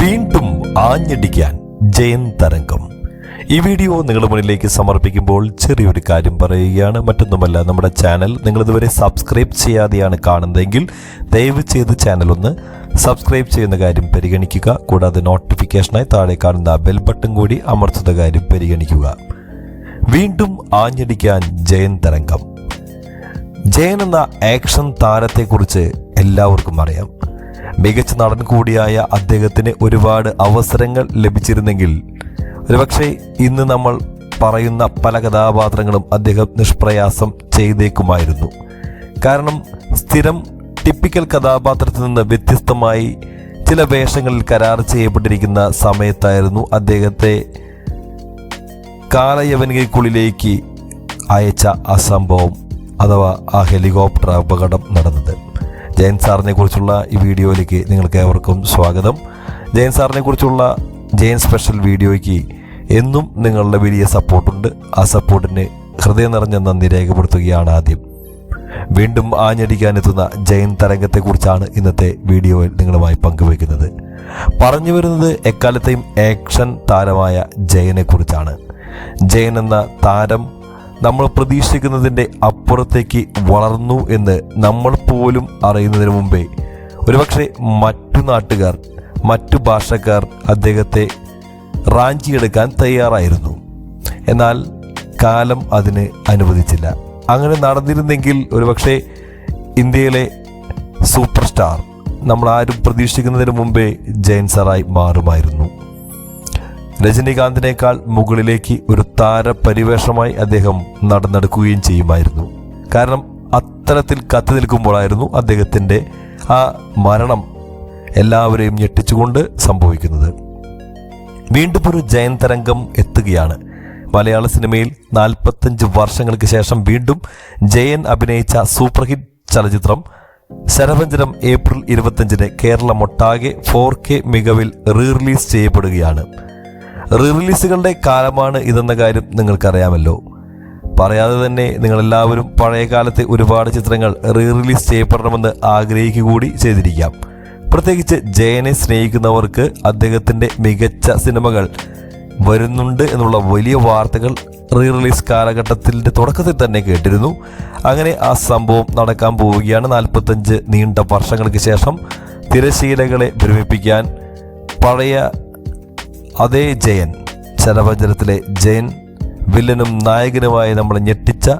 വീണ്ടും ആഞ്ഞടിക്കാൻ ജയൻ തരംഗം. ഈ വീഡിയോ നിങ്ങളുടെ മുന്നിലേക്ക് സമർപ്പിക്കുമ്പോൾ ചെറിയൊരു കാര്യം പറയുകയാണ്. മറ്റൊന്നുമല്ല നമ്മുടെ ചാനൽ നിങ്ങളിതുവരെ സബ്സ്ക്രൈബ് ചെയ്യാതെയാണ് കാണുന്നതെങ്കിൽ ദയവ് ചെയ്ത് ചാനൽ ഒന്ന് സബ്സ്ക്രൈബ് ചെയ്യുന്ന കാര്യം പരിഗണിക്കുക. കൂടാതെ നോട്ടിഫിക്കേഷനായി താഴെ കാണുന്ന ബെൽ ബട്ടൺ കൂടി അമർത്തുന്ന കാര്യം പരിഗണിക്കുക. വീണ്ടും ആഞ്ഞടിക്കാൻ ജയൻ തരംഗം. ജയൻ എന്ന ആക്ഷൻ താരത്തെക്കുറിച്ച് എല്ലാവർക്കും അറിയാം. മികച്ച നടൻ കൂടിയായ അദ്ദേഹത്തിന് ഒരുപാട് അവസരങ്ങൾ ലഭിച്ചിരുന്നെങ്കിൽ ഒരുപക്ഷെ ഇന്ന് നമ്മൾ പറയുന്ന പല കഥാപാത്രങ്ങളും അദ്ദേഹം നിഷ്പ്രയാസം ചെയ്തേക്കുമായിരുന്നു. കാരണം സ്ഥിരം ടിപ്പിക്കൽ കഥാപാത്രത്തിൽ നിന്ന് വ്യത്യസ്തമായി ചില വേഷങ്ങളിൽ കരാർ ചെയ്യപ്പെട്ടിരിക്കുന്ന സമയത്തായിരുന്നു അദ്ദേഹത്തെ കാലയവനികൾക്കുള്ളിലേക്ക് അയച്ച ആ സംഭവം അഥവാ ആ ഹെലികോപ്റ്റർ അപകടം നടന്നത്. ജയൻ സാറിനെ കുറിച്ചുള്ള ഈ വീഡിയോയിലേക്ക് നിങ്ങൾക്ക് ഏവർക്കും സ്വാഗതം. ജയൻ സാറിനെ കുറിച്ചുള്ള ജയൻ സ്പെഷ്യൽ വീഡിയോയ്ക്ക് എന്നും നിങ്ങളുടെ വലിയ സപ്പോർട്ടുണ്ട്. ആ സപ്പോർട്ടിന് ഹൃദയം നിറഞ്ഞ നന്ദി രേഖപ്പെടുത്തുകയാണ് ആദ്യം. വീണ്ടും ആഞ്ഞടിക്കാനെത്തുന്ന ജയൻ തരംഗത്തെക്കുറിച്ചാണ് ഇന്നത്തെ വീഡിയോയിൽ നിങ്ങളുമായി പങ്കുവയ്ക്കുന്നത്. പറഞ്ഞു വരുന്നത് എക്കാലത്തെയും ആക്ഷൻ താരമായ ജയനെക്കുറിച്ചാണ്. ജയൻ എന്ന താരം നമ്മൾ പ്രതീക്ഷിക്കുന്നതിന്റെ അപ്പുറത്തേക്ക് വളർന്നു എന്ന് നമ്മൾ പോലും അറിയുന്നതിന് മുമ്പേ ഒരുപക്ഷെ മറ്റു നാട്ടുകാർ മറ്റു ഭാഷക്കാർ അദ്ദേഹത്തെ റാഞ്ചിയെടുക്കാൻ തയ്യാറായിരുന്നു. എന്നാൽ കാലം അതിന് അനുവദിച്ചില്ല. അങ്ങനെ നടന്നിരുന്നെങ്കിൽ ഒരുപക്ഷെ ഇന്ത്യയിലെ സൂപ്പർ സ്റ്റാർ നമ്മൾ ആരും പ്രതീക്ഷിക്കുന്നതിന് മുമ്പേ ജയൻ സറായി മാറുമായിരുന്നു. രജനീകാന്തിനേക്കാൾ മുകളിലേക്ക് ഒരു താരപരിവേഷമായി അദ്ദേഹം നടന്നെടുക്കുകയും ചെയ്യുമായിരുന്നു. കാരണം അത്തരത്തിൽ കത്തി നിൽക്കുമ്പോഴായിരുന്നു അദ്ദേഹത്തിന്റെ ആ മരണം എല്ലാവരെയും ഞെട്ടിച്ചുകൊണ്ട് സംഭവിക്കുന്നത്. വീണ്ടും ഒരു ജയൻ തരംഗം എത്തുകയാണ്. മലയാള സിനിമയിൽ നാൽപ്പത്തഞ്ച് വർഷങ്ങൾക്ക് ശേഷം വീണ്ടും ജയൻ അഭിനയിച്ച സൂപ്പർ ഹിറ്റ് ചലച്ചിത്രം ശരഭഞ്ചനം ഏപ്രിൽ ഇരുപത്തഞ്ചിന് കേരളമൊട്ടാകെ ഫോർ കെ മികവിൽ റീ റിലീസ് ചെയ്യപ്പെടുകയാണ്. റീ റിലീസുകളുടെ കാലമാണ് ഇതെന്ന കാര്യം നിങ്ങൾക്കറിയാമല്ലോ. പറയാതെ തന്നെ നിങ്ങളെല്ലാവരും പഴയ കാലത്തെ ഒരുപാട് ചിത്രങ്ങൾ റീ റിലീസ് ചെയ്യപ്പെടണമെന്ന് ആഗ്രഹിക്കുക കൂടി ചെയ്തിരിക്കാം. പ്രത്യേകിച്ച് ജയനെ സ്നേഹിക്കുന്നവർക്ക് അദ്ദേഹത്തിന്റെ മികച്ച സിനിമകൾ വരുന്നുണ്ട് എന്നുള്ള വലിയ വാർത്തകൾ റീ റിലീസ് കാലഘട്ടത്തിന്റെ തുടക്കത്തിൽ തന്നെ കേട്ടിരുന്നു. അങ്ങനെ ആ സംഭവം നടക്കാൻ പോവുകയാണ്. നാൽപ്പത്തഞ്ച് നീണ്ട വർഷങ്ങൾക്ക് ശേഷം തിരശീലകളെ ഭ്രമിപ്പിക്കാൻ പഴയ അതേ ജയൻ ശരഭഞ്ജനത്തിലെ ജയൻ വില്ലനും നായകനുമായി നമ്മൾ ഞെട്ടിച്ച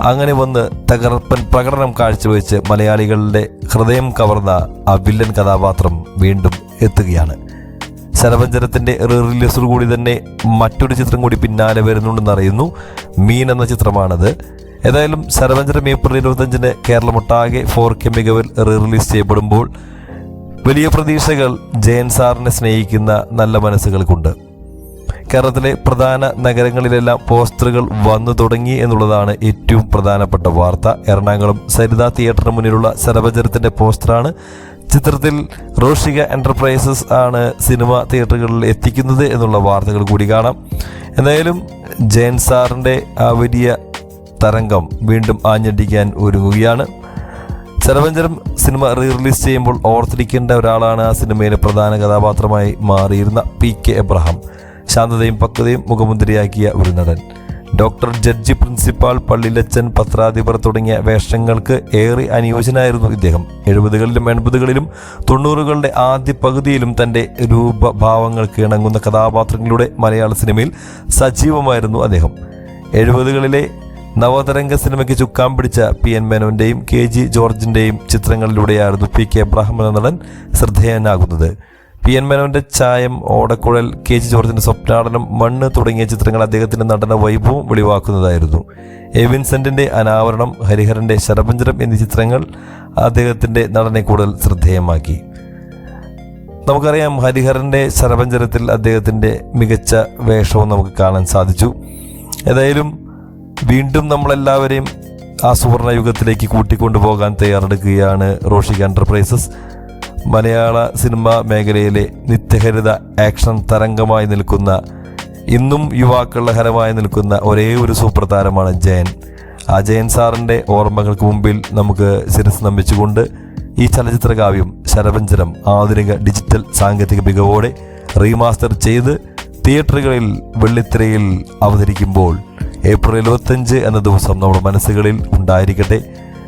അങ്ങനെ വന്ന് തകർപ്പൻ പ്രകടനം കാഴ്ചവെച്ച് മലയാളികളുടെ ഹൃദയം കവർന്ന ആ വില്ലൻ കഥാപാത്രം വീണ്ടും എത്തുകയാണ്. ശരഭഞ്ജനത്തിന്റെ റിലീസോട് കൂടി തന്നെ മറ്റൊരു ചിത്രം കൂടി പിന്നാലെ വരുന്നുണ്ടെന്ന് അറിയുന്നു. മീൻ എന്ന ചിത്രമാണത്. ഏതായാലും ശരവഞ്ചരം ഏപ്രിൽ ഇരുപത്തഞ്ചിന് കേരളമൊട്ടാകെ ഫോർ കെ മികവിൽ റിലീസ് ചെയ്യപ്പെടുമ്പോൾ വലിയ പ്രതീക്ഷകൾ ജയൻ സാറിനെ സ്നേഹിക്കുന്ന നല്ല മനസ്സുകൾക്കുണ്ട്. കേരളത്തിലെ പ്രധാന നഗരങ്ങളിലെല്ലാം പോസ്റ്ററുകൾ വന്നു തുടങ്ങി എന്നുള്ളതാണ് ഏറ്റവും പ്രധാനപ്പെട്ട വാർത്ത. എറണാകുളം സരിത തിയേറ്ററിന് മുന്നിലുള്ള ശരഭജനത്തിന്റെ പോസ്റ്ററാണ് ചിത്രത്തിൽ റോഷിക എന്റർപ്രൈസസ് ആണ് സിനിമ തിയേറ്ററുകളിൽ എത്തിക്കുന്നത് എന്നുള്ള വാർത്തകൾ കൂടി കാണാം. എന്തായാലും ജയൻ സാറിന്റെ ആ വലിയ തരംഗം വീണ്ടും ആഞ്ഞടിക്കാൻ ഒരുങ്ങുകയാണ്. ചരവഞ്ചരം സിനിമ റീ റിലീസ് ചെയ്യുമ്പോൾ ഓർത്തിരിക്കേണ്ട ഒരാളാണ് ആ സിനിമയിലെ പ്രധാന കഥാപാത്രമായി മാറിയിരുന്ന പി കെ എബ്രഹാം ശാന്തതയും പക്വതയും മുഖമുദ്രയാക്കിയ ഒരു നടൻ. ഡോക്ടർ ജഡ്ജി പ്രിൻസിപ്പാൾ പള്ളിലച്ചൻ പത്രാധിപർ തുടങ്ങിയ വേഷങ്ങൾക്ക് ഏറെ അനുയോജ്യനായിരുന്നു ഇദ്ദേഹം. എഴുപതുകളിലും എൺപതുകളിലും തൊണ്ണൂറുകളുടെ ആദ്യ പകുതിയിലും തന്റെ രൂപഭാവങ്ങൾക്ക് ഇണങ്ങുന്ന കഥാപാത്രങ്ങളുടെ മലയാള സിനിമയിൽ സജീവമായിരുന്നു അദ്ദേഹം. എഴുപതുകളിലെ നവതരംഗ സിനിമയ്ക്ക് ചുക്കാൻ പിടിച്ച പി. എൻ. മേനോന്റെയും കെ. ജി. ജോർജിന്റെയും ചിത്രങ്ങളിലൂടെയായിരുന്നു പി. കെ. എബ്രാഹിം എന്ന നടൻ ശ്രദ്ധേയനാകുന്നത്. പി എൻ മേനോന്റെ ചായം ഓടക്കുഴൽ കെ ജി ജോർജിന്റെ സ്വപ്നാടനം മണ്ണ് തുടങ്ങിയ ചിത്രങ്ങൾ അദ്ദേഹത്തിന്റെ നടന വൈഭവം വെളിവാക്കുന്നതായിരുന്നു. എ വിൻസെന്റിന്റെ അനാവരണം ഹരിഹരന്റെ ശരപഞ്ചരം എന്നീ ചിത്രങ്ങൾ അദ്ദേഹത്തിന്റെ നടനെ കൂടുതൽ ശ്രദ്ധേയമാക്കി. നമുക്കറിയാം ഹരിഹരന്റെ ശരപഞ്ചരത്തിൽ അദ്ദേഹത്തിന്റെ മികച്ച വേഷവും നമുക്ക് കാണാൻ സാധിച്ചു. ഏതായാലും വീണ്ടും നമ്മളെല്ലാവരെയും ആ സുവർണ യുഗത്തിലേക്ക് കൂട്ടിക്കൊണ്ടുപോകാൻ തയ്യാറെടുക്കുകയാണ് റോഷിക് എന്റർപ്രൈസസ്. മലയാള സിനിമാ മേഖലയിലെ നിത്യഹരിത ആക്ഷൻ തരംഗമായി നിൽക്കുന്ന ഇന്നും യുവാക്കളുടെ ഹരമായി നിൽക്കുന്ന ഒരേ ഒരു സൂപ്പർ താരമാണ് ജയൻ. ആ ജയൻ സാറിന്റെ ഓർമ്മകൾക്ക് മുമ്പിൽ നമുക്ക് ശിരസ് നമ്പിച്ചുകൊണ്ട് ഈ ചലച്ചിത്ര കാവ്യം ആധുനിക ഡിജിറ്റൽ സാങ്കേതിക മികവോടെ റീമാസ്റ്റർ ചെയ്ത് തിയേറ്ററുകളിൽ വെള്ളിത്തിരയിൽ അവതരിക്കുമ്പോൾ ഏപ്രിൽ ഇരുപത്തഞ്ച് എന്ന ദിവസം നമ്മുടെ മനസ്സുകളിൽ ഉണ്ടായിരിക്കട്ടെ.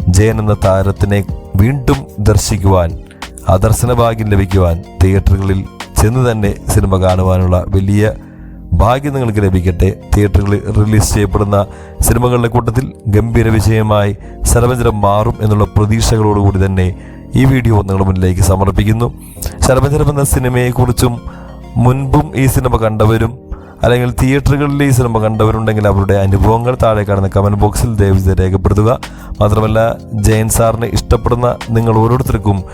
ജയൻ എന്ന താരത്തിനെ വീണ്ടും ദർശിക്കുവാൻ ആ ഭാഗ്യം ലഭിക്കുവാൻ തിയേറ്ററുകളിൽ ചെന്ന് തന്നെ സിനിമ കാണുവാനുള്ള വലിയ ഭാഗ്യം നിങ്ങൾക്ക് ലഭിക്കട്ടെ. തിയേറ്ററുകളിൽ റിലീസ് ചെയ്യപ്പെടുന്ന സിനിമകളുടെ കൂട്ടത്തിൽ ഗംഭീര വിജയമായി ശരഭഞ്ചരം മാറും എന്നുള്ള പ്രതീക്ഷകളോടുകൂടി തന്നെ ഈ വീഡിയോ നിങ്ങളുടെ മുന്നിലേക്ക് സമർപ്പിക്കുന്നു. ശരഭഞ്ചരം എന്ന സിനിമയെക്കുറിച്ചും മുൻപും ഈ സിനിമ കണ്ടവരും അല്ലെങ്കിൽ തിയേറ്ററുകളിൽ ഈ സിനിമ കണ്ടവരുണ്ടെങ്കിൽ അവരുടെ അനുഭവങ്ങൾ താഴെ കാണുന്ന കമന്റ് ബോക്സിൽ ദയവ് രേഖപ്പെടുത്തുക. മാത്രമല്ല ജയൻ സാറിനെ ഇഷ്ടപ്പെടുന്ന നിങ്ങൾ ഓരോരുത്തർക്കും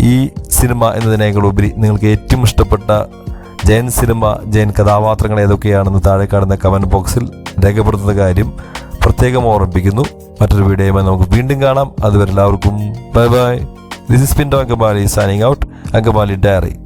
ഈ സിനിമ എന്നതിനേക്കാൾ ഉപരി നിങ്ങൾക്ക് ഏറ്റവും ഇഷ്ടപ്പെട്ട ജയൻ സിനിമ ജയൻ കഥാപാത്രങ്ങൾ ഏതൊക്കെയാണെന്ന് താഴെ കാണുന്ന കമന്റ് ബോക്സിൽ രേഖപ്പെടുത്തുന്ന കാര്യം പ്രത്യേകം ഓർമ്മിപ്പിക്കുന്നു. മറ്റൊരു വീഡിയോയുമായി നമുക്ക് വീണ്ടും കാണാം. അതുവരെ എല്ലാവർക്കും bye bye this is Pindo Angamaly signing out Angamaly diary